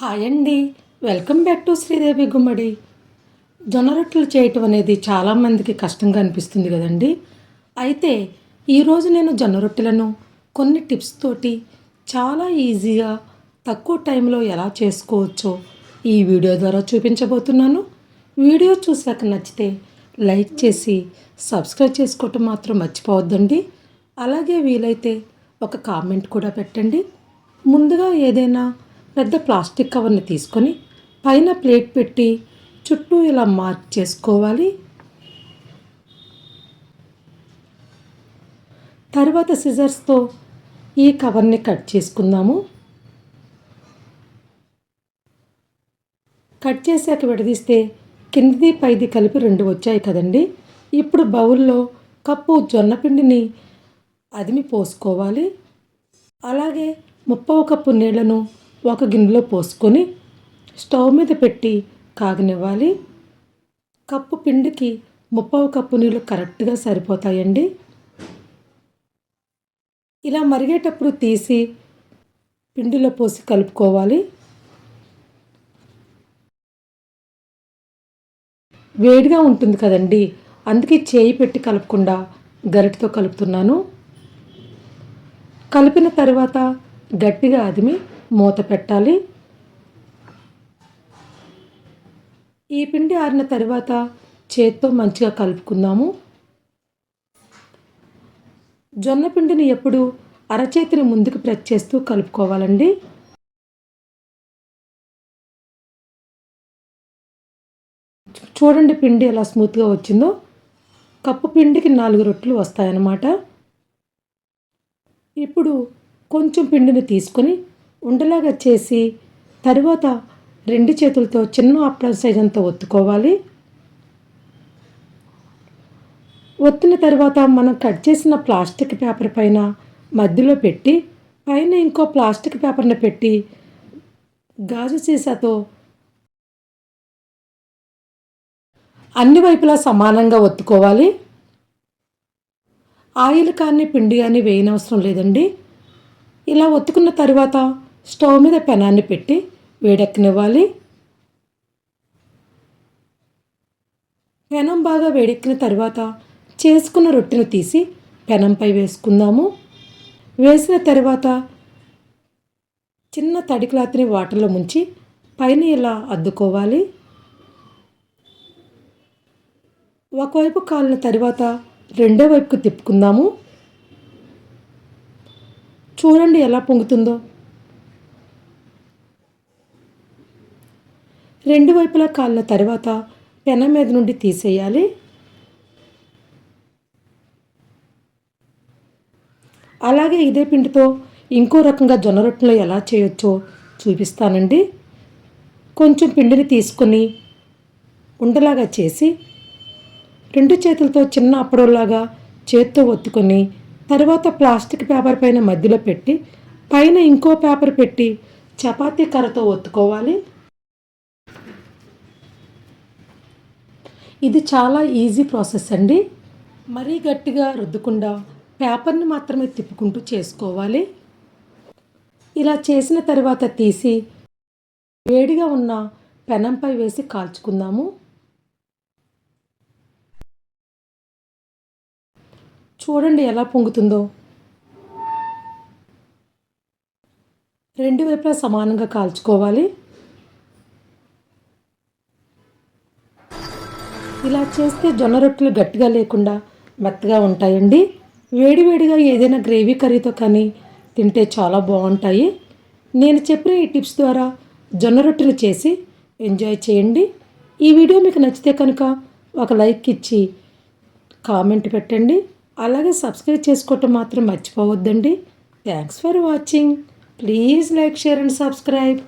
Hi అండి. Welcome back to Sridevi Gummadi. జొన్న రొట్టెలు చేయటం అనేది చాలామందికి కష్టంగా అనిపిస్తుంది కదండి. అయితే ఈరోజు నేను జొన్న రొట్టెలను కొన్ని టిప్స్ తోటి చాలా ఈజీగా తక్కువ టైంలో ఎలా చేసుకోవచ్చో ఈ వీడియో ద్వారా చూపించబోతున్నాను. వీడియో చూశాక నచ్చితే లైక్ చేసి సబ్స్క్రైబ్ చేసుకోవటం మాత్రం మర్చిపోవద్దండి. అలాగే వీలైతే ఒక కామెంట్ కూడా పెట్టండి. ముందుగా ఏదైనా పెద్ద ప్లాస్టిక్ కవర్ని తీసుకొని పైన ప్లేట్ పెట్టి చుట్టూ ఇలా మార్క్ చేసుకోవాలి. తర్వాత సిజర్స్తో ఈ కవర్ని కట్ చేసుకుందాము. కట్ చేశాక విడదీస్తే కిందిది పైది కలిపి రెండు వచ్చాయి కదండి. ఇప్పుడు బౌల్లో కప్పు జొన్న పిండిని అదిమి పోసుకోవాలి. అలాగే ముప్పవ కప్పు నీళ్ళను ఒక గిన్నెలో పోసుకొని స్టవ్ మీద పెట్టి కాగనివ్వాలి. కప్పు పిండికి ముప్పవ కప్పు నీళ్ళు కరెక్ట్గా సరిపోతాయండి. ఇలా మరిగేటప్పుడు తీసి పిండిలో పోసి కలుపుకోవాలి. వేడిగా ఉంటుంది కదండి అందుకే చేయి పెట్టి కలపకుండా గరిటతో కలుపుతున్నాను. కలిపిన తర్వాత గట్టిగా అదిమి మూత పెట్టాలి. ఈ పిండి ఆరిన తర్వాత చేత్తో మంచిగా కలుపుకుందాము. జొన్న పిండిని ఎప్పుడు అరచేతిని ముందుకు ప్రెస్ చేస్తూ కలుపుకోవాలండి. చూడండి పిండి ఎలా స్మూత్గా వచ్చిందో. కప్పు పిండికి నాలుగు రొట్టెలు వస్తాయన్నమాట. ఇప్పుడు కొంచెం పిండిని తీసుకొని ఉండలాగా చేసి తరువాత రెండు చేతులతో చిన్న అప్పడం సైజ్ అంతా ఒత్తుకోవాలి. ఒత్తిన తర్వాత మనం కట్ చేసిన ప్లాస్టిక్ పేపర్ పైన మధ్యలో పెట్టి పైన ఇంకో ప్లాస్టిక్ పేపర్ని పెట్టి గాజు సీసాతో అన్ని వైపులా సమానంగా ఒత్తుకోవాలి. ఆయిల్ కానీ పిండి కానీ వేయనవసరం లేదండి. ఇలా ఒత్తుకున్న తర్వాత స్టవ్ మీద పెనాన్ని పెట్టి వేడెక్కనివ్వాలి. పెనం బాగా వేడెక్కిన తర్వాత చేసుకున్న రొట్టెను తీసి పెనంపై వేసుకుందాము. వేసిన తర్వాత చిన్న తడి క్లాత్ని వాటర్లో ముంచి పైన ఇలా అద్దుకోవాలి. ఒకవైపు కాలిన తర్వాత రెండో వైపుకు తిప్పుకుందాము. చూడండి ఎలా పొంగుతుందో. రెండు వైపులా కాలిన తర్వాత పెన మీద నుండి తీసేయాలి. అలాగే ఇదే పిండితో ఇంకో రకంగా జొన్న రొట్టెలు ఎలా చేయొచ్చో చూపిస్తానండి. కొంచెం పిండిని తీసుకొని ఉండలాగా చేసి రెండు చేతులతో చిన్న అప్పడంలాగా చేత్తో ఒత్తుకొని తర్వాత ప్లాస్టిక్ పేపర్ పైన మధ్యలో పెట్టి పైన ఇంకో పేపర్ పెట్టి చపాతీ కర్రతో ఒత్తుకోవాలి. ఇది చాలా ఈజీ ప్రాసెస్ అండి. మరీ గట్టిగా రుద్దకుండా పేపర్ని మాత్రమే తిప్పుకుంటూ చేసుకోవాలి. ఇలా చేసిన తర్వాత తీసి వేడిగా ఉన్న పెనంపై వేసి కాల్చుకుందాము. చూడండి ఎలా పొంగుతుందో. రెండు వైపులా సమానంగా కాల్చుకోవాలి. ఇలా చేస్తే జొన్న రొట్టెలు గట్టిగా లేకుండా మెత్తగా ఉంటాయండి. వేడివేడిగా ఏదైనా గ్రేవీ కర్రీతో కానీ తింటే చాలా బాగుంటాయి. నేను చెప్పిన ఈ టిప్స్ ద్వారా జొన్న రొట్టెలు చేసి ఎంజాయ్ చేయండి. ఈ వీడియో మీకు నచ్చితే కనుక ఒక లైక్ ఇచ్చి కామెంట్ పెట్టండి. అలాగే సబ్స్క్రైబ్ చేసుకోవటం మాత్రం మర్చిపోవద్దండి. Thanks for watching please like share and subscribe